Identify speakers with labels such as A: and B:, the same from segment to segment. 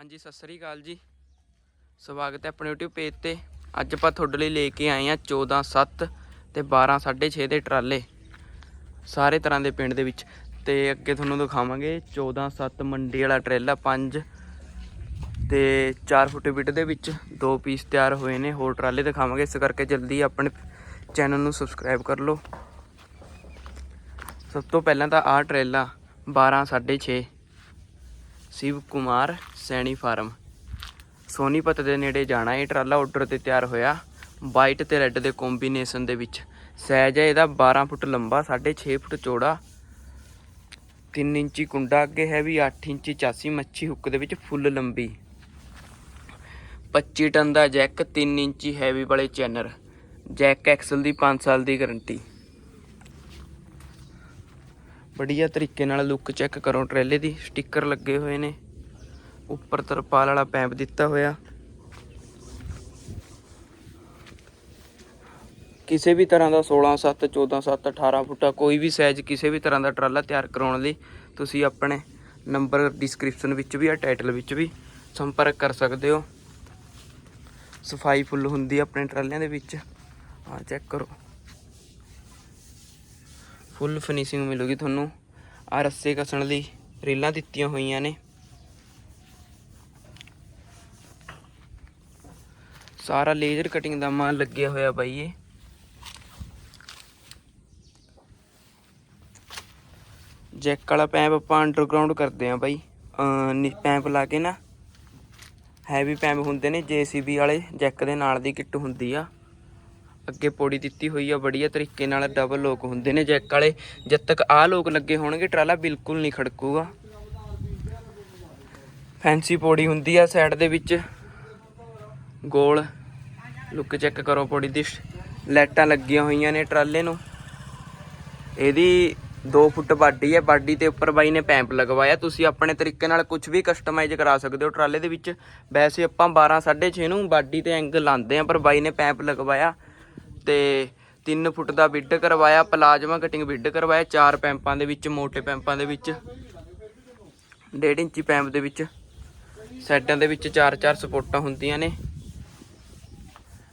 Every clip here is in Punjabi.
A: ਹਾਂਜੀ, ਸਤਿ ਸ੍ਰੀ ਅਕਾਲ ਜੀ। ਸਵਾਗਤ ਹੈ ਆਪਣੇ YouTube ਪੇਜ ਤੇ। ਅੱਜ ਆਪਾਂ ਤੁਹਾਡੇ ਲਈ ਲੈ ਕੇ ਆਏ ਆ 14 7 ਤੇ 12 6.5 ਦੇ ਟਰਾਲੇ। ਸਾਰੇ ਤਰ੍ਹਾਂ ਦੇ ਪਿੰਡ ਦੇ ਵਿੱਚ। ਤੇ ਅੱਗੇ ਤੁਹਾਨੂੰ ਦਿਖਾਵਾਂਗੇ 14 7 ਮੰਡੀ ਵਾਲਾ ਟਰੇਲਾ 5 ਤੇ 4 ਫੁੱਟ ਬਿੱਟ ਦੇ ਵਿੱਚ ਦੋ ਪੀਸ ਤਿਆਰ ਹੋਏ ਨੇ। ਹੋਰ ਟਰਾਲੇ ਦਿਖਾਵਾਂਗੇ। ਇਸ ਕਰਕੇ ਜਲਦੀ ਆਪਣੇ ਚੈਨਲ ਨੂੰ ਸਬਸਕ੍ਰਾਈਬ ਕਰ ਲਓ। ਸਭ ਤੋਂ ਪਹਿਲਾਂ ਤਾਂ ਆਹ ਟਰੇਲਾ 12 6.5 ਸ਼ਿਵ ਕੁਮਾਰ ਸੈਣੀ ਫਾਰਮ। ਸੋਨੀਪਤ ਦੇ ਨੇੜੇ ਜਾਣਾ, ਇਹ ਟਰਾਲਾ ਆਰਡਰ ਤੇ ਤਿਆਰ ਹੋਇਆ। ਵਾਈਟ ਤੇ ਰੈੱਡ ਦੇ ਕੰਬੀਨੇਸ਼ਨ ਦੇ ਵਿੱਚ। ਸਾਈਜ਼ ਹੈ, ਇਹਦਾ 12 ਫੁੱਟ ਲੰਬਾ 6.5 ਫੁੱਟ ਚੌੜਾ 3 ਇੰਚੀ ਕੁੰਡਾ, ਅੱਗੇ ਹੈ ਵੀ 8 ਇੰਚੀ ਚਾਸੀ ਮੱਛੀ ਹੁੱਕ ਦੇ ਵਿੱਚ ਫੁੱਲ ਲੰਬੀ। 25 ਟਨ ਦਾ ਜੈਕ 3 ਇੰਚੀ ਹੈਵੀ ਵਾਲੇ ਚੈਨਰ। ਜੈਕ ਐਕਸਲ ਦੀ 5 ਸਾਲ ਦੀ ਗਾਰੰਟੀ। ਬੜੀਆ ਤਰੀਕੇ ਨਾਲ ਲੁੱਕ ਚੈੱਕ ਕਰੋ, ਟਰੇਲੇ ਦੀ ਸਟicker ਲੱਗੇ ਹੋਏ ਨੇ। ਉੱਪਰ ਤਰਪਾਲ ਵਾਲਾ ਪੈਂਪ ਦਿੱਤਾ ਹੋਇਆ। ਕਿਸੇ ਵੀ ਤਰ੍ਹਾਂ ਦਾ 16 7 14 7 18 ਫੁੱਟਾ ਕੋਈ ਵੀ ਸਾਈਜ਼ ਕਿਸੇ ਵੀ ਤਰ੍ਹਾਂ ਦਾ ਟਰਾਲਾ ਤਿਆਰ ਕਰਾਉਣ ਲਈ ਤੁਸੀਂ ਆਪਣੇ ਨੰਬਰ ਡਿਸਕ੍ਰਿਪਸ਼ਨ ਵਿੱਚ ਵੀ ਆ ਟਾਈਟਲ ਵਿੱਚ ਵੀ ਸੰਪਰਕ ਕਰ ਸਕਦੇ ਹੋ। ਸਫ਼ਾਈ ਫੁੱਲ ਹੁੰਦੀ ਆਪਣੇ ਟਰਾਲਿਆਂ ਦੇ ਵਿੱਚ। ਆ ਚੈੱਕ ਕਰੋ। ਫੁੱਲ ਫਿਨਿਸ਼ਿੰਗ ਮਿਲੂਗੀ ਤੁਹਾਨੂੰ। ਆ ਰੱਸੇ ਕੱਸਣ ਲਈ ਰੀਲਾਂ ਦਿੱਤੀਆਂ ਹੋਈਆਂ ਨੇ। ਸਾਰਾ ਲੇਜ਼ਰ ਕਟਿੰਗ ਦਾ ਮਾਲ ਲੱਗਿਆ ਹੋਇਆ ਬਾਈ ਇਹ। ਜੈਕ ਵਾਲਾ ਪੈਂਪ ਆਪਾਂ ਅੰਡਰਗਰਾਉਂਡ ਕਰਦੇ ਆ ਬਾਈ। ਅਹ ਪੈਂਪ ਲਾ ਕੇ ਨਾ ਹੈਵੀ ਪੈਂਪ ਹੁੰਦੇ ਨੇ ਜੀਸੀਬੀ ਵਾਲੇ, ਜੈਕ ਦੇ ਨਾਲ ਦੀ ਕਿੱਟ ਹੁੰਦੀ ਆ। ਅੱਗੇ ਪੌੜੀ ਦਿੱਤੀ ਹੋਈ ਆ ਬੜੀਆ ਤਰੀਕੇ ਨਾਲ ਡਬਲ ਲੋਕ ਹੁੰਦੇ ਨੇ ਜੈਕ ਵਾਲੇ। ਜਦ ਤੱਕ ਆਹ ਲੋਕ ਲੱਗੇ ਹੋਣਗੇ, ਟਰਾਲਾ ਬਿਲਕੁਲ ਨਹੀਂ ਖੜਕੂਗਾ। ਫੈਂਸੀ ਪੌੜੀ ਹੁੰਦੀ ਆ ਸਾਈਡ ਦੇ ਵਿੱਚ। ਗੋਲ। ਲੁੱਕ ਚੈੱਕ ਕਰੋ ਪੌੜੀ ਦੀ। ਲਾਈਟਾਂ ਲੱਗੀਆਂ ਹੋਈਆਂ ਨੇ ਟਰਾਲੇ ਨੂੰ। ਇਹਦੀ 2 ਫੁੱਟ ਬਾਡੀ ਹੈ। ਬਾਡੀ ਦੇ ਉੱਪਰ ਬਾਈ ਨੇ ਪੈਂਪ ਲਗਵਾਇਆ। ਤੁਸੀਂ ਆਪਣੇ ਤਰੀਕੇ ਨਾਲ ਕੁਝ ਵੀ ਕਸਟਮਾਈਜ਼ ਕਰਾ ਸਕਦੇ ਹੋ ਟਰਾਲੇ ਦੇ ਵਿੱਚ। ਵੈਸੇ ਆਪਾਂ 12 6.5 ਨੂੰ ਬਾਡੀ ਤੇ ਐਂਗਲ ਲਾਉਂਦੇ ਆ ਪਰ ਬਾਈ ਨੇ ਪੈਂਪ ਲਗਵਾਇਆ ਤੇ 3 ਫੁੱਟ ਦਾ ਬਿੱਡ ਕਰਵਾਇਆ, ਪਲਾਜ਼ਮਾ ਕਟਿੰਗ ਬਿੱਡ ਕਰਵਾਇਆ, ਚਾਰ ਪੈਂਪਾਂ ਦੇ ਵਿੱਚ ਮੋٹے ਪੈਂਪਾਂ ਦੇ ਵਿੱਚ 1.5 ਇੰਚੀ ਪੈਂਪ ਦੇ ਵਿੱਚ। ਸਾਈਡਾਂ ਦੇ ਵਿੱਚ ਚਾਰ ਚਾਰ ਸਪੋਰਟਾਂ ਹੁੰਦੀਆਂ ਨੇ।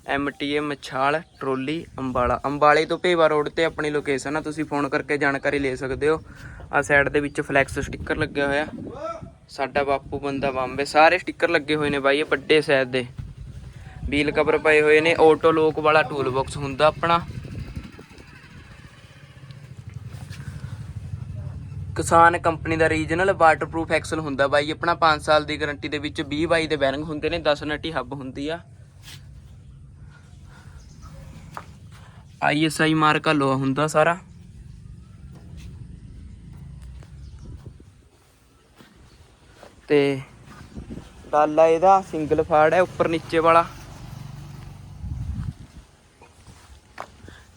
A: MTA Machhal trolley, Ambala. ਅੰਬਾਲੇ ਤੋਂ ਭੇਵਾ ਰੋਡ ਤੇ ਆਪਣੀ ਲੋਕੇਸ਼ਨ ਆ, ਤੁਸੀਂ ਫੋਨ ਕਰਕੇ ਜਾਣਕਾਰੀ ਲੈ ਸਕਦੇ ਹੋ। ਆ ਸਾਈਡ ਦੇ ਵਿੱਚ ਫਲੈਕਸ ਸਟicker ਲੱਗਿਆ ਹੋਇਆ। ਸਾਡਾ ਬਾਪੂ ਬੰਦਾ ਬੰਬੇ ਸਾਰੇ ਸਟicker ਲੱਗੇ ਹੋਏ ਨੇ ਬਾਈ, ਇਹ ਵੱਡੇ ਸਾਈਜ਼ ਦੇ। ਵੀਲ ਕਵਰ ਪਏ ਹੋਏ ਨੇ ਆਟੋ ਲੋਕ ਵਾਲਾ ਟੂਲ ਬਾਕਸ ਹੁੰਦਾ ਆਪਣਾ। ਕਿਸਾਨ ਕੰਪਨੀ ਦਾ ਰੀਜਨਲ ਵਾਟਰਪ੍ਰੂਫ ਐਕਸਲ ਹੁੰਦਾ ਬਾਈ, ਆਪਣਾ 5 ਸਾਲ ਦੀ ਗਾਰੰਟੀ ਦੇ ਵਿੱਚ 20 ਬਾਈ ਦੇ ਬੈਰਿੰਗ ਹੁੰਦੇ ਨੇ 10 ਨਟੀ ਹੱਬ ਹੁੰਦੀ ਆ। ਆਈਐਸਆਈ ਮਾਰਕਾ ਲੋਹਾ ਹੁੰਦਾ ਸਾਰਾ। ਤੇ ਡਾਲਾ ਇਹਦਾ, ਸਿੰਗਲ ਫਾੜ ਹੈ, ਉੱਪਰ ਨੀਚੇ ਵਾਲਾ।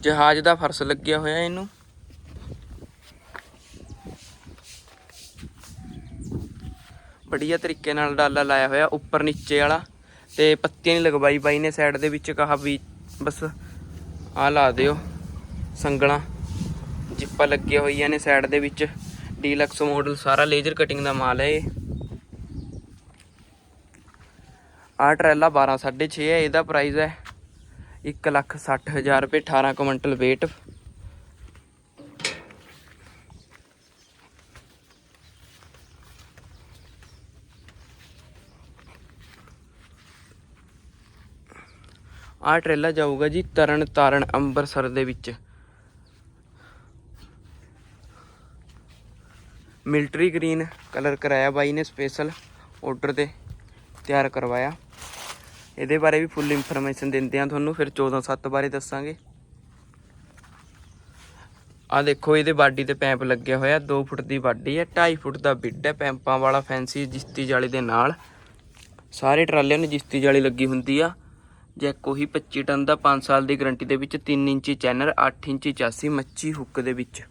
A: ਜਹਾਜ਼ ਦਾ ਫਰਸ਼ ਲੱਗਿਆ ਹੋਇਆ ਇਹਨੂੰ। ਵਧੀਆ ਤਰੀਕੇ ਨਾਲ ਡਾਲਾ ਲਾਇਆ ਹੋਇਆ, ਉੱਪਰ ਨੀਚੇ ਵਾਲਾ। ਤੇ ਪੱਤੀਆਂ ਨਹੀਂ ਲਗਵਾਈ ਬਾਈ ਨੇ ਸਾਈਡ ਦੇ ਵਿੱਚ ਕਹਾ ਵੀ ਬਸ ਆ ਲਾ ਦਿਓ ਸੰਗਲਾਂ। ਜਿੱਪਾਂ ਲੱਗੀਆਂ ਹੋਈਆਂ ਨੇ ਸਾਈਡ ਦੇ ਵਿੱਚ। ਡੀਲਕਸ ਮਾਡਲ ਸਾਰਾ ਲੇਜ਼ਰ ਕਟਿੰਗ ਦਾ ਮਾਲ ਹੈ ਇਹ। ਆਹ ਟਰੈਲਾ 12 6.5 ਹੈ, ਇਹਦਾ ਪ੍ਰਾਈਸ ਹੈ 160000 ਰੁਪਏ 18 ਕੁਇੰਟਲ weight ਆਹ ਟਰੇਲਾ ਜਾਊਗਾ ਜੀ ਤਰਨ ਤਾਰਨ ਅੰਮ੍ਰਿਤਸਰ ਦੇ ਵਿੱਚ। ਮਿਲਟਰੀ ਗ੍ਰੀਨ ਕਲਰ ਕਰਾਇਆ ਬਾਈ ਨੇ ਸਪੈਸ਼ਲ ਆਰਡਰ ਤੇ, ਤਿਆਰ ਕਰਵਾਇਆ। ਇਹਦੇ ਬਾਰੇ ਵੀ ਫੁੱਲ ਇਨਫੋਰਮੇਸ਼ਨ ਦਿੰਦੇ ਆ ਤੁਹਾਨੂੰ, ਫਿਰ 14 7 ਬਾਰੇ ਦੱਸਾਂਗੇ। ਆ ਦੇਖੋ, ਇਹਦੇ ਬਾਡੀ ਤੇ ਪੈਂਪ ਲੱਗਿਆ ਹੋਇਆ 2 ਫੁੱਟ ਦੀ ਬਾਡੀ ਹੈ 2.5 ਫੁੱਟ ਦਾ ਬਿੱਡ ਹੈ, ਪੈਂਪਾਂ ਵਾਲਾ ਫੈਂਸੀ ਜਿਸਤੀ ਜਾਲੀ ਦੇ ਨਾਲ। ਸਾਰੇ ਟਰਾਲਿਆਂ ਨੂੰ ਜਿਸਤੀ ਜਾਲੀ ਲੱਗੀ ਹੁੰਦੀ ਆ। ਜੈਕ ਉਹੀ 25 ਟਨ ਦਾ 5 ਸਾਲ ਦੀ ਗਾਰੰਟੀ ਦੇ ਵਿੱਚ 3 ਇੰਚੀ ਚੈਨਰ 8 ਇੰਚੀ ਚਾਸੀ ਮੱਛੀ ਹੁੱਕ ਦੇ ਵਿੱਚ।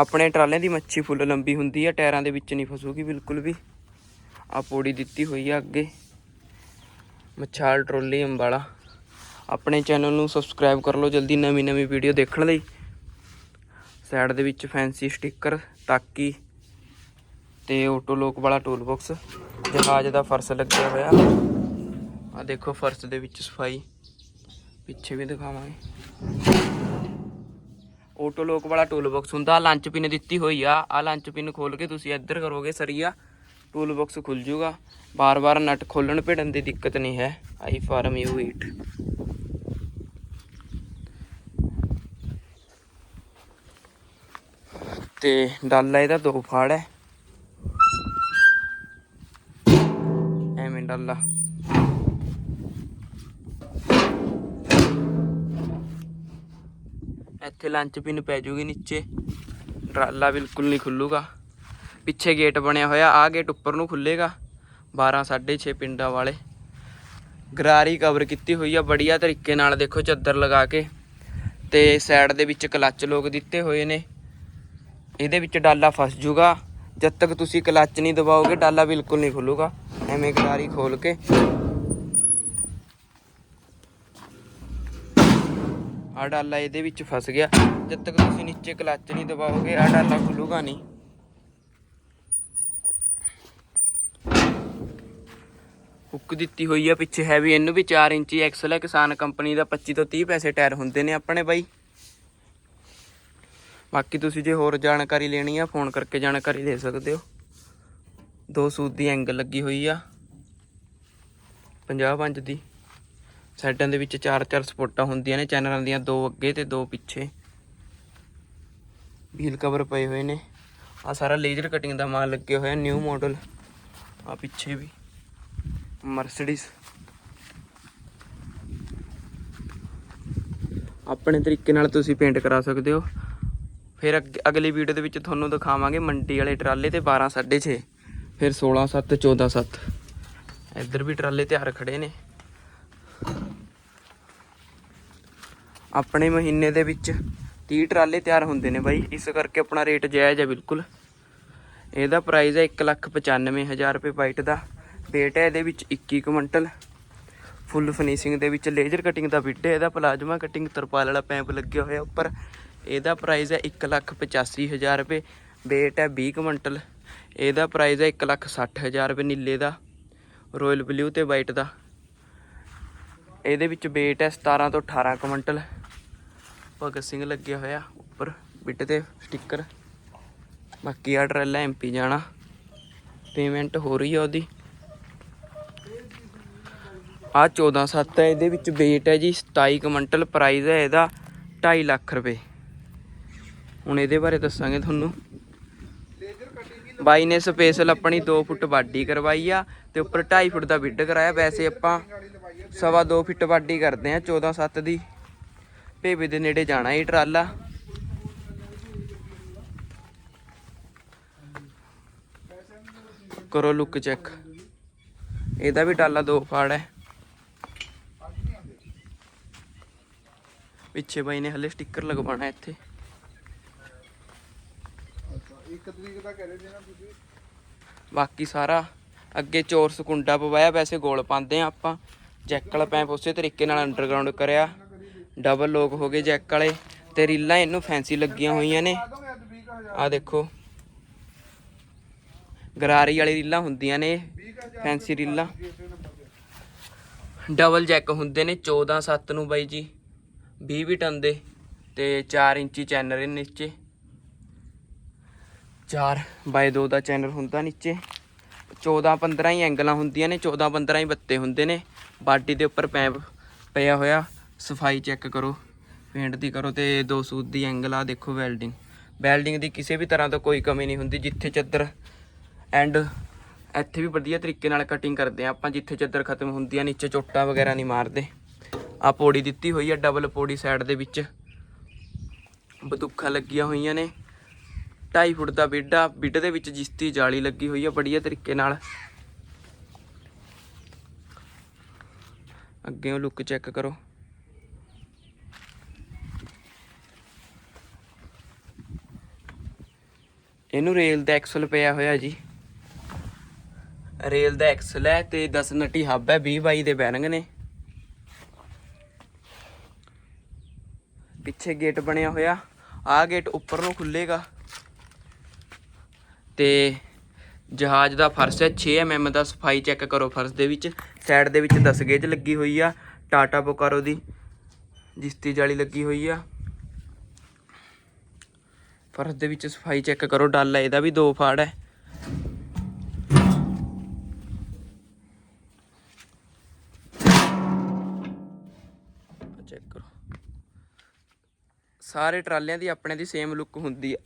A: ਆਪਣੇ ਟਰਾਲਿਆਂ ਦੀ ਮੱਛੀ ਫੁੱਲ ਲੰਬੀ ਹੁੰਦੀ ਆ, ਟਾਇਰਾਂ ਦੇ ਵਿੱਚ ਨਹੀਂ ਫਸੂਗੀ ਬਿਲਕੁਲ ਵੀ। ਆ ਪੌੜੀ ਦਿੱਤੀ ਹੋਈ ਆ ਅੱਗੇ। ਮਛਾਲ ਟਰੋਲੀ ਅੰਬਾਲਾ। ਆਪਣੇ ਚੈਨਲ ਨੂੰ ਸਬਸਕ੍ਰਾਈਬ ਕਰ ਲਓ ਜਲਦੀ ਨਵੀਂ ਨਵੀਂ ਵੀਡੀਓ ਦੇਖਣ ਲਈ। ਸਾਈਡ ਦੇ ਵਿੱਚ ਫੈਂਸੀ ਸਟicker, ਤਾਕੀ ਤੇ ਆਟੋ ਲੋਕ ਵਾਲਾ ਟੂਲ ਬਾਕਸ ਜਹਾਜ਼ ਦਾ ਫਰਸ਼ ਲੱਗਿਆ ਹੋਇਆ। ਆ ਦੇਖੋ ਫਰਸ਼ ਦੇ ਵਿੱਚ ਸਫ਼ਾਈ। ਪਿੱਛੇ ਵੀ ਦਿਖਾਵਾਂਗੇ। ਆਟੋ ਲੋਕ ਵਾਲਾ ਟੂਲ ਬਾਕਸ ਹੁੰਦਾ। ਲੰਚ ਪਿੰਨ ਦਿੱਤੀ ਹੋਈ ਆ। ਆ ਲੰਚ ਪਿੰਨ ਖੋਲ ਕੇ ਤੁਸੀਂ ਇੱਧਰ ਕਰੋਗੇ ਸਰੀਆ। ਟੂਲ ਬਾਕਸ ਖੁੱਲ ਜੂਗਾ। ਬਾਰ-ਬਾਰ ਨਟ ਖੋਲਣ ਭਿੜਨ ਦੀ ਦਿੱਕਤ ਨਹੀਂ ਹੈ। ਆਈ ਫਾਰਮ ਯੂ 8 ਤੇ ਡਾਲਾ ਇਹਦਾ ਦੋ ਫਾੜ ਹੈ। ਐਵੇਂ ਡਾਲਾ ਇੱਥੇ ਲੰਚ ਪਿੰਨ ਪੈ ਜੂਗੀ ਨੀਚੇ। ਡਾਲਾ ਬਿਲਕੁਲ ਨਹੀਂ ਖੁੱਲੂਗਾ। ਪਿੱਛੇ ਗੇਟ ਬਣਿਆ ਹੋਇਆ ਆ ਗੇਟ ਉੱਪਰ ਨੂੰ ਖੁੱਲੇਗਾ। 12 6.5 ਪਿੰਡਾਂ ਵਾਲੇ। ਗਰਾਰੀ ਕਵਰ ਕੀਤੀ ਹੋਈ ਆ, ਬੜੀਆ ਤਰੀਕੇ ਨਾਲ ਦੇਖੋ ਚੱਦਰ ਲਗਾ ਕੇ। ਤੇ ਸਾਈਡ ਦੇ ਵਿੱਚ ਕਲੱਚ ਲੋਕ ਦਿੱਤੇ ਹੋਏ ਨੇ। ਇਹਦੇ ਵਿੱਚ ਡਾਲਾ ਫਸ ਜੂਗਾ। ਜਦ ਤੱਕ ਤੁਸੀਂ ਕਲੱਚ ਨਹੀਂ ਦਬਾਓਗੇ, ਡਾਲਾ ਬਿਲਕੁਲ ਨਹੀਂ ਖੁੱਲੂਗਾ। ਐਵੇਂ ਗਰਾਰੀ ਖੋਲ ਕੇ। ਆ ਡਾਲਾ ਇਹਦੇ ਵਿੱਚ ਫਸ ਗਿਆ। ਜਦ ਤੱਕ ਤੁਸੀਂ ਨੀਚੇ ਕਲੱਚ ਨਹੀਂ ਦਬਾਓਗੇ ਆ ਡਾਲਾ ਖੁੱਲੂਗਾ ਨਹੀਂ। ਹੁੱਕ ਦਿੱਤੀ ਹੋਈ ਆ ਪਿੱਛੇ ਹੈਵੀ ਇਹਨੂੰ ਵੀ 4 ਇੰਚੀ ਐਕਸਲ ਹੈ ਕਿਸਾਨ ਕੰਪਨੀ ਦਾ 25 ਤੋਂ 30 ਪੈਸੇ ਟਾਇਰ ਹੁੰਦੇ ਨੇ ਆਪਣੇ ਬਾਈ। ਬਾਕੀ ਤੁਸੀਂ ਜੇ ਹੋਰ ਜਾਣਕਾਰੀ ਲੈਣੀ ਆ, ਫੋਨ ਕਰਕੇ ਜਾਣਕਾਰੀ ਲੈ ਸਕਦੇ ਹੋ। ਦੋ ਸੂਤ ਦੀ ਐਂਗਲ ਲੱਗੀ ਹੋਈ ਆ। 50 ਪੰਜ ਦੀ। ਸਾਈਡਾਂ ਦੇ ਵਿੱਚ ਚਾਰ ਚਾਰ ਸਪੋਰਟਾਂ ਹੁੰਦੀਆਂ ਨੇ, ਚੈਨਲਾਂ ਦੀਆਂ ਦੋ ਅੱਗੇ ਤੇ ਦੋ ਪਿੱਛੇ। ਵੀਲ ਕਵਰ ਪਏ ਹੋਏ ਨੇ। ਆ ਸਾਰਾ ਲੇਜ਼ਰ ਕਟਿੰਗ ਦਾ ਮਾਲ ਲੱਗਿਆ ਹੋਇਆ ਨਿਊ ਮਾਡਲ ਆ ਪਿੱਛੇ ਵੀ। ਮਰਸੀਡੀਜ਼ ਆਪਣੇ ਤਰੀਕੇ ਨਾਲ ਤੁਸੀਂ ਪੇਂਟ ਕਰਾ ਸਕਦੇ ਹੋ। ਫਿਰ ਅੱਗੇ- ਅਗਲੀ ਵੀਡੀਓ ਦੇ ਵਿੱਚ ਤੁਹਾਨੂੰ ਦਿਖਾਵਾਂਗੇ ਮੰਡੀ ਵਾਲੇ ਟਰਾਲੇ ਤੇ 12 6.5 ਫਿਰ 16 7 14 7 ਇੱਧਰ ਵੀ ਟਰਾਲੇ ਤਿਆਰ ਖੜੇ ਨੇ। ਆਪਣੇ ਮਹੀਨੇ ਦੇ ਵਿੱਚ 30 ਟਰਾਲੇ ਤਿਆਰ ਹੁੰਦੇ ਨੇ ਬਾਈ। ਇਸ ਕਰਕੇ ਆਪਣਾ ਰੇਟ ਜਾਇਜ਼ ਹੈ ਬਿਲਕੁਲ। ਇਹਦਾ ਪ੍ਰਾਈਸ ਹੈ 195000 ਰੁਪਏ ਵਾਈਟ ਦਾ। weight ਹੈ ਇਹਦੇ ਵਿੱਚ 21 ਕੁਇੰਟਲ ਫੁੱਲ ਫਿਨਿਸ਼ਿੰਗ ਦੇ ਵਿੱਚ ਲੇਜ਼ਰ ਕਟਿੰਗ ਦਾ ਬਿੱਡ ਹੈ ਇਹਦਾ ਪਲਾਜ਼ਮਾ ਕਟਿੰਗ ਤਰਪਾਲ ਵਾਲਾ ਪੈਂਪ ਲੱਗਿਆ ਹੋਇਆ ਉੱਪਰ। ਇਹਦਾ ਪ੍ਰਾਈਸ ਹੈ 185000 ਰੁਪਏ। weight ਹੈ 20 ਕੁਇੰਟਲ ਇਹਦਾ ਪ੍ਰਾਈਸ ਹੈ 160000 ਰੁਪਏ ਨੀਲੇ ਦਾ ਰਾਇਲ ਬਲੂ ਤੇ ਵਾਈਟ ਦਾ। ਇਹਦੇ ਵਿੱਚ weight ਹੈ 17 ਤੋਂ 18 ਕੁਇੰਟਲ। ਭਗਤ ਸਿੰਘ ਲੱਗਿਆ ਹੋਇਆ ਉੱਪਰ, ਬਿੱਟ ਤੇ ਸਟicker ਬਾਕੀ ਆ ਟਰੈਲਾ ਐਮਪੀ ਜਾਣਾ। ਪੇਮੈਂਟ ਹੋ ਰਹੀ ਆ ਉਹਦੀ। ਆ 14 7 ਹੈ ਇਹਦੇ ਵਿੱਚ weight ਹੈ ਜੀ 27 ਕੁਇੰਟਲ। ਪ੍ਰਾਈਸ ਹੈ ਇਹਦਾ 2.5 ਲੱਖ ਰੁਪਏ। ਹੁਣ ਇਹਦੇ ਬਾਰੇ ਦੱਸਾਂਗੇ ਤੁਹਾਨੂੰ। ਬਾਈ ਨੇ ਸਪੇਸਲ ਆਪਣੀ 2 ਫੁੱਟ ਵਾਢੀ ਕਰਵਾਈ ਆ ਤੇ ਉੱਪਰ 2.5 ਫੁੱਟ ਦਾ ਵਿੱਡ ਕਰਾਇਆ। ਵੈਸੇ ਆਪਾਂ ਸਵਾ 2 ਫੁੱਟ ਵਾਢੀ ਕਰਦੇ ਆ 14 7 ਦੀ। ਭੇਵੇ ਦੇ ਨੇੜੇ ਜਾਣਾ ਇਹ ਟਰਾਲਾ। ਕਰੋ ਲੁੱਕ ਚੈੱਕ ਇਹਦਾ ਵੀ ਟਾਲਾ ਦੋ ਫਾੜ ਹੈ। ਪਿੱਛੇ ਬਾਈ ਨੇ ਹਲੇ ਸਟicker ਲਗਵਾਉਣਾ ਇੱਥੇ।
B: ਇੱਕ ਤਰੀਕ ਦਾ ਕਹਿ ਰਹੇ ਤੁਸੀਂ।
A: ਬਾਕੀ ਸਾਰਾ ਅੱਗੇ ਚੋਰ ਸਕੁੰਡਾ ਪਵਾਇਆ, ਵੈਸੇ ਗੋਲ ਪਾਉਂਦੇ ਆ ਆਪਾਂ। ਜੈਕ ਵਾਲਾ ਪੈਂਪ ਉਸੇ ਤਰੀਕੇ ਨਾਲ ਅੰਡਰਗਰਾਉਂਡ ਕਰਿਆ। ਡਬਲ ਲੋਕ ਹੋ ਗਏ ਜੈਕ ਵਾਲੇ ਤੇ ਰੀਲਾਂ ਇਹਨੂੰ ਫੈਂਸੀ ਲੱਗੀਆਂ ਹੋਈਆਂ ਨੇ।
B: ਦੋਗੇ ਅੱਜ 20000
A: ਆ ਦੇਖੋ। ਗਰਾਰੀ ਵਾਲੀ ਰੀਲਾਂ ਹੁੰਦੀਆਂ ਨੇ ਫੈਂਸੀ ਰੀਲਾਂ। ਡਬਲ ਜੈਕ ਹੁੰਦੇ ਨੇ 14 7 ਨੂੰ ਬਾਈ ਜੀ। 20 ਵੀ ਟਨ ਦੇ ਤੇ 4 ਇੰਚੀ ਚੈਨਰ ਇਹ ਨੀਚੇ। 4 ਬਾਈ 2 ਦਾ ਚੈਨਲ ਹੁੰਦਾ ਨੀਚੇ। 14 15 ਹੀ ਐਂਗਲਾਂ ਹੁੰਦੀਆਂ ਨੇ 14 15 ਹੀ ਬੱਤੇ ਹੁੰਦੇ ਨੇ। ਬਾਡੀ ਦੇ ਉੱਪਰ ਪੈਂਪ ਪਿਆ ਹੋਇਆ, ਸਫ਼ਾਈ ਚੈੱਕ ਕਰੋ। ਪੇਂਟ ਦੀ ਕਰੋ ਤੇ ਦੋ ਸੂਤ ਦੀ ਐਂਗਲ ਆ, ਦੇਖੋ ਵੈਲਡਿੰਗ ਵੈਲਡਿੰਗ ਦੀ ਕਿਸੇ ਵੀ ਤਰ੍ਹਾਂ ਤੋਂ ਕੋਈ ਕਮੀ ਨਹੀਂ ਹੁੰਦੀ, ਜਿੱਥੇ ਚੱਦਰ ਐਂਡ ਇੱਥੇ ਵੀ ਵਧੀਆ ਤਰੀਕੇ ਨਾਲ ਕਟਿੰਗ ਕਰਦੇ ਆ ਆਪਾਂ, ਜਿੱਥੇ ਚੱਦਰ ਖਤਮ ਹੁੰਦੀ ਆ ਨੀਚੇ ਚੋਟਾ ਵਗੈਰਾ ਨਹੀਂ ਮਾਰਦੇ। ਆ ਪੌੜੀ ਦਿੱਤੀ ਹੋਈ ਆ ਡਬਲ ਪੌੜੀ ਸਾਈਡ ਦੇ ਵਿੱਚ। ਬੰਦੂਕਾਂ ਲੱਗੀਆਂ ਹੋਈਆਂ ਨੇ। 2.5 ਫੁੱਟ ਦਾ ਬਿੱਡ ਆ ਬਿੱਡ ਦੇ ਵਿੱਚ ਜਿਸਤੀ ਜਾਲੀ ਲੱਗੀ ਹੋਈ ਆ ਬੜੀਆ ਤਰੀਕੇ ਨਾਲ। ਅੱਗੇ ਉਹ ਲੁੱਕ ਚੈੱਕ ਕਰੋ। ਇਹਨੂੰ ਰੇਲ ਦਾ ਐਕਸਲ ਪਿਆ ਹੋਇਆ ਜੀ। ਰੇਲ ਦਾ ਐਕਸਲ ਹੈ ਤੇ 10 ਨਟੀ ਹੱਬ ਹੈ 20 ਬਾਈ ਦੇ ਬੈਰਿੰਗ ਨੇ। ਪਿੱਛੇ ਗੇਟ ਬਣਿਆ ਹੋਇਆ। ਆਹ ਗੇਟ ਉੱਪਰ ਨੂੰ ਖੁੱਲੇਗਾ ਤੇ ਜਹਾਜ਼ ਦਾ ਫਰਸ਼ ਹੈ। 6 mm ਦਾ ਸਫ਼ਾਈ ਚੈੱਕ ਕਰੋ ਫਰਸ਼ ਦੇ ਵਿੱਚ। ਸਾਈਡ ਦੇ ਵਿੱਚ 10 ਗੇਜ ਲੱਗੀ ਹੋਈ ਆ। ਟਾਟਾ ਬੋਕਾਰੋ ਦੀ ਜਿਸਤੀ ਜਾਲੀ ਲੱਗੀ ਹੋਈ ਆ। ਫਰਸ਼ ਦੇ ਵਿੱਚ ਸਫ਼ਾਈ ਚੈੱਕ ਕਰੋ। ਡੱਲ ਹੈ ਇਹਦਾ ਵੀ ਦੋ ਫਾੜ ਹੈ। ਚੈੱਕ ਕਰੋ। ਸਾਰੇ ਟਰਾਲਿਆਂ ਦੀ ਆਪਣੇ ਦੀ ਸੇਮ ਲੁੱਕ ਹੁੰਦੀ ਆ।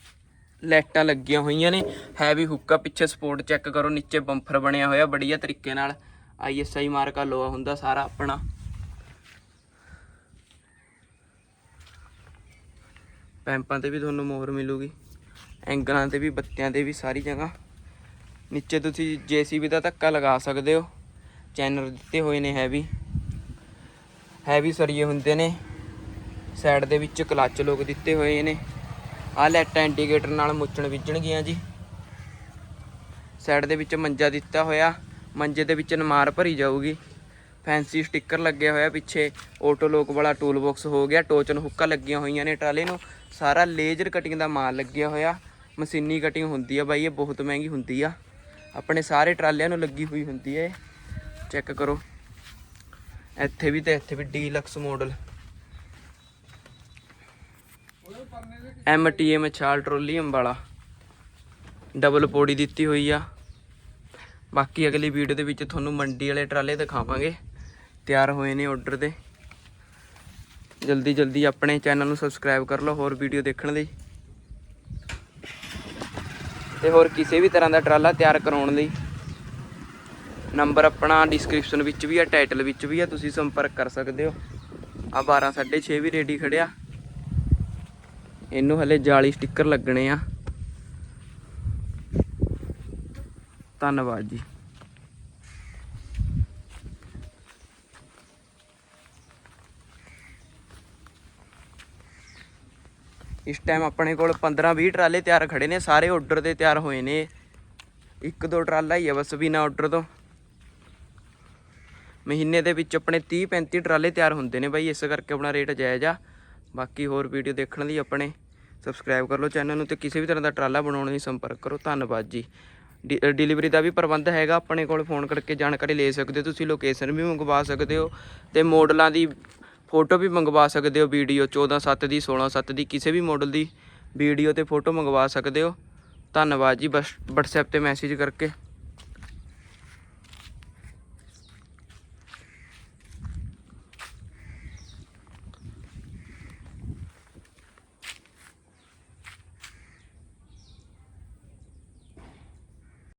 A: ਲਾਈਟਾਂ ਲੱਗੀਆਂ ਹੋਈਆਂ ਨੇ। ਹੈਵੀ ਹੁੱਕਾ ਪਿੱਛੇ ਸਪੋਰਟ ਚੈੱਕ ਕਰੋ, ਨੀਚੇ ਬੰਫਰ ਬਣਿਆ ਹੋਇਆ, ਬੜੀਆ ਤਰੀਕੇ ਨਾਲ। ਆਈਐਸਆਈ ਮਾਰਕਾ ਲੋਹਾ ਹੁੰਦਾ ਸਾਰਾ ਆਪਣਾ। ਪੈਂਪਾਂ ਤੇ ਵੀ ਤੁਹਾਨੂੰ ਮੋਹਰ ਮਿਲੂਗੀ। ਐਂਗਲਾਂ ਤੇ ਵੀ, ਬੱਤਿਆਂ ਤੇ ਵੀ ਸਾਰੀ ਜਗ੍ਹਾ। ਨੀਚੇ ਤੁਸੀਂ ਜੀਸੀਬੀ ਦਾ ਧੱਕਾ ਲਗਾ ਸਕਦੇ ਹੋ। ਚੈਨਲ ਦਿੱਤੇ ਹੋਏ ਨੇ ਹੈਵੀ। ਹੈਵੀ ਸਰੀਏ ਹੁੰਦੇ ਨੇ। ਸਾਈਡ ਦੇ ਵਿੱਚ ਕਲੱਚ ਲੋਕ ਦਿੱਤੇ ਹੋਏ ਨੇ। ਆਹ ਲੈਟਾਂ ਇੰਡੀਕੇਟਰ ਨਾਲ ਮੁੱਚਣ ਵਿਜਣਗੀਆਂ ਜੀ। ਸਾਈਡ ਦੇ ਵਿੱਚ ਮੰਜਾ ਦਿੱਤਾ ਹੋਇਆ, ਮੰਜੇ ਦੇ ਵਿੱਚ ਨਮਾਰ ਭਰੀ ਜਾਊਗੀ। ਫੈਂਸੀ ਸਟicker ਲੱਗਿਆ ਹੋਇਆ ਪਿੱਛੇ ਆਟੋ ਲੋਕ ਵਾਲਾ ਟੂਲ ਬਾਕਸ ਹੋ ਗਿਆ, ਟੋਚਨ ਹੁੱਕਾਂ ਲੱਗੀਆਂ ਹੋਈਆਂ ਨੇ ਟਰਾਲੇ ਨੂੰ। ਸਾਰਾ ਲੇਜ਼ਰ ਕਟਿੰਗ ਦਾ ਮਾਲ ਲੱਗਿਆ ਹੋਇਆ। ਮਸ਼ੀਨੀ ਕਟਿੰਗ ਹੁੰਦੀ ਆ ਬਾਈ, ਇਹ ਬਹੁਤ ਮਹਿੰਗੀ ਹੁੰਦੀ ਆ। ਆਪਣੇ ਸਾਰੇ ਟਰਾਲਿਆਂ ਨੂੰ ਲੱਗੀ ਹੋਈ ਹੁੰਦੀ ਹੈ ਚੈੱਕ ਕਰੋ। ਇੱਥੇ ਵੀ ਤੇ ਇੱਥੇ ਵੀ ਡੀਲਕਸ ਮਾਡਲ ਐਮਟੀਐਮ ਮਛਾਲ ਟਰੋਲੀਅਮ ਵਾਲਾ ਡਬਲ ਪੌੜੀ ਦਿੱਤੀ ਹੋਈ ਆ। ਬਾਕੀ ਅਗਲੀ ਵੀਡੀਓ ਦੇ ਵਿੱਚ ਤੁਹਾਨੂੰ ਮੰਡੀ ਵਾਲੇ ਟਰਾਲੇ ਦਿਖਾਵਾਂਗੇ। ਤਿਆਰ ਹੋਏ ਨੇ ਆਰਡਰ ਦੇ। ਜਲਦੀ ਜਲਦੀ ਆਪਣੇ ਚੈਨਲ ਨੂੰ ਸਬਸਕ੍ਰਾਈਬ ਕਰ ਲਓ ਹੋਰ ਵੀਡੀਓ ਦੇਖਣ ਲਈ। ਤੇ ਹੋਰ ਕਿਸੇ ਵੀ ਤਰ੍ਹਾਂ ਦਾ ਟਰਾਲਾ ਤਿਆਰ ਕਰਾਉਣ ਲਈ ਨੰਬਰ ਆਪਣਾ ਡਿਸਕ੍ਰਿਪਸ਼ਨ ਵਿੱਚ ਵੀ ਆ ਟਾਈਟਲ ਵਿੱਚ ਵੀ ਆ, ਤੁਸੀਂ ਸੰਪਰਕ ਕਰ ਸਕਦੇ ਹੋ। ਆ 12 6.5 ਵੀ ਰੈਡੀ ਖੜਿਆ। ਇਹਨੂੰ ਹਲੇ ਜਾਲੀ ਸਟicker ਲੱਗਣੇ ਆ। ਧੰਨਵਾਦ ਜੀ। ਇਸ ਟਾਈਮ ਆਪਣੇ ਕੋਲ 15 20 ਟਰਾਲੇ ਤਿਆਰ ਖੜੇ ਨੇ, ਸਾਰੇ ਆਰਡਰ ਤੇ ਤਿਆਰ ਹੋਏ ਨੇ। ਇੱਕ ਦੋ ਟਰਾਲਾ ਹੀ ਆ ਬਸ ਬਿਨਾ ਆਰਡਰ ਤੋਂ। ਮਹੀਨੇ ਦੇ ਵਿੱਚ ਆਪਣੇ 30 35 ਟਰਾਲੇ ਤਿਆਰ ਹੁੰਦੇ ਨੇ ਬਾਈ, ਇਸ ਕਰਕੇ ਆਪਣਾ ਰੇਟ ਜਾਇਜ਼ ਆ। ਬਾਕੀ ਹੋਰ ਵੀਡੀਓ ਦੇਖਣ ਲਈ ਆਪਣੇ ਸਬਸਕ੍ਰਾਈਬ ਕਰ ਲਓ ਚੈਨਲ ਨੂੰ ਤੇ ਕਿਸੇ ਵੀ ਤਰ੍ਹਾਂ ਦਾ ਟਰਾਲਾ ਬਣਾਉਣ ਲਈ ਸੰਪਰਕ ਕਰੋ। ਧੰਨਵਾਦ ਜੀ। ਡਿਲੀਵਰੀ ਦਾ ਵੀ ਪ੍ਰਬੰਧ ਹੈਗਾ, ਆਪਣੇ ਕੋਲ ਫੋਨ ਕਰਕੇ ਜਾਣਕਾਰੀ ਲੈ ਸਕਦੇ ਹੋ ਤੁਸੀਂ ਲੋਕੇਸ਼ਨ ਵੀ ਮੰਗਵਾ ਸਕਦੇ ਹੋ ਤੇ ਮਾਡਲਾਂ ਦੀ ਫੋਟੋ ਵੀ ਮੰਗਵਾ ਸਕਦੇ ਹੋ ਵੀਡੀਓ 14 7 ਦੀ 16 7 ਦੀ, ਕਿਸੇ ਵੀ ਮਾਡਲ ਦੀ ਵੀਡੀਓ ਤੇ ਫੋਟੋ ਮੰਗਵਾ ਸਕਦੇ ਹੋ। ਧੰਨਵਾਦ ਜੀ, ਬਸ WhatsApp ਤੇ ਮੈਸੇਜ ਕਰਕੇ।